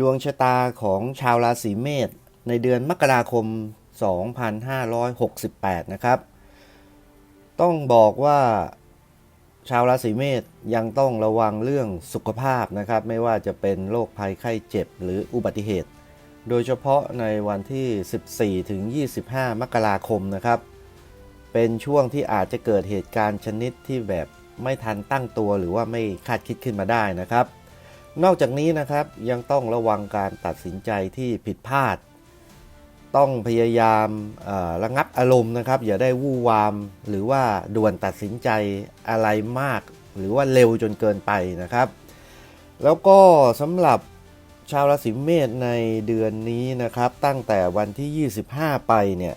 ดวงชะตาของชาวราศีเมษในเดือนมกราคม 2568 นะครับ ต้องบอกว่าชาวราศีเมษยังต้องระวังเรื่องสุขภาพนะครับ ไม่ว่าจะเป็นโรคภัยไข้เจ็บหรืออุบัติเหตุ โดยเฉพาะในวันที่ 14 ถึง 25 มกราคมนะครับ เป็นช่วงที่อาจจะเกิดเหตุการณ์ชนิดที่แบบไม่ทันตั้งตัวหรือว่าไม่คาดคิดขึ้นมาได้นะครับ นอกจากนี้นะครับยังต้องระวังการตัดสินใจที่ผิดพลาด ต้องพยายามระงับอารมณ์นะครับ อย่าได้วู่วาม หรือว่าด่วนตัดสินใจอะไรมาก หรือว่าเร็วจนเกินไปนะครับ แล้วก็สำหรับชาวราศีเมษในเดือนนี้นะครับ ตั้งแต่วันที่ 25 ไปเนี่ย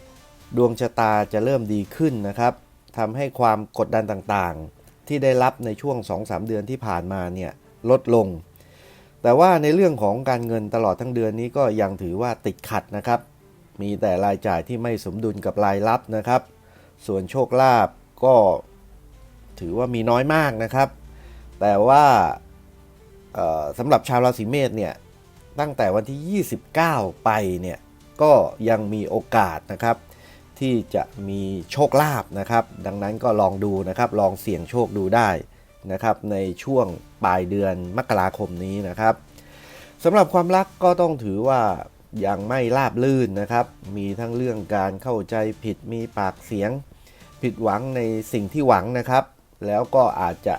ดวงชะตาจะเริ่มดีขึ้นนะครับทำให้ความกดดันต่างๆ ที่ได้รับในช่วง 2-3 เดือนที่ผ่านมาเนี่ยลดลง แต่ว่าในเรื่องของการเงินตลอดทั้งเดือนนี้ก็ยังถือว่าติดขัดนะครับ มีแต่รายจ่ายที่ไม่สมดุลกับรายรับนะครับ ส่วนโชคลาภก็ถือว่ามีน้อยมากนะครับ แต่ว่าสำหรับชาวราศีเมษเนี่ยตั้งแต่วันที่ 29 ไปเนี่ยก็ยังมีโอกาสนะครับ ที่จะมีโชคลาภนะครับ ดังนั้นก็ลองดูนะครับ ลองเสี่ยงโชคดูได้ นะครับในช่วงปลายเดือนมกราคมนี้นะครับสำหรับความรักก็ต้องถือว่ายังไม่ราบลื่นนะครับ มีทั้งเรื่องการเข้าใจผิดมีปากเสียง ผิดหวังในสิ่งที่หวังนะครับ แล้วก็อาจจะ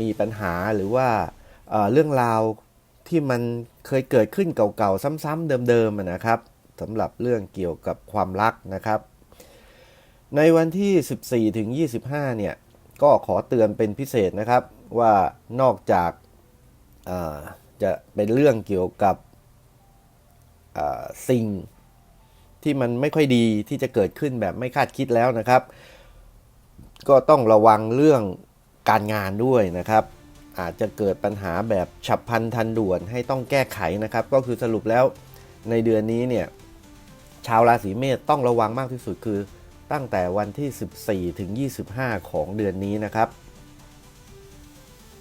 มีปัญหาหรือว่าเอ่อเรื่องราวที่มันเคยเกิดขึ้นเก่าๆ ซ้ำๆเดิมๆนะครับสำหรับเรื่องเกี่ยวกับความรักนะครับ ในวันที่ 14ถึง25 เนี่ย ก็ขอเตือนเป็นพิเศษนะครับว่านอกจากจะเป็นเรื่องเกี่ยวกับสิ่งที่มันไม่ค่อยดีที่จะเกิดขึ้นแบบไม่คาดคิดแล้วนะครับ ก็ต้องระวังเรื่องการงานด้วยนะครับ อาจจะเกิดปัญหาแบบฉับพลันทันด่วนให้ต้องแก้ไขนะครับ ก็คือสรุปแล้วในเดือนนี้เนี่ยชาวราศีเมษต้องระวังมากที่สุดคือ ตั้งแต่วันที่ 14 ถึง 25 ของเดือนนี้นะครับ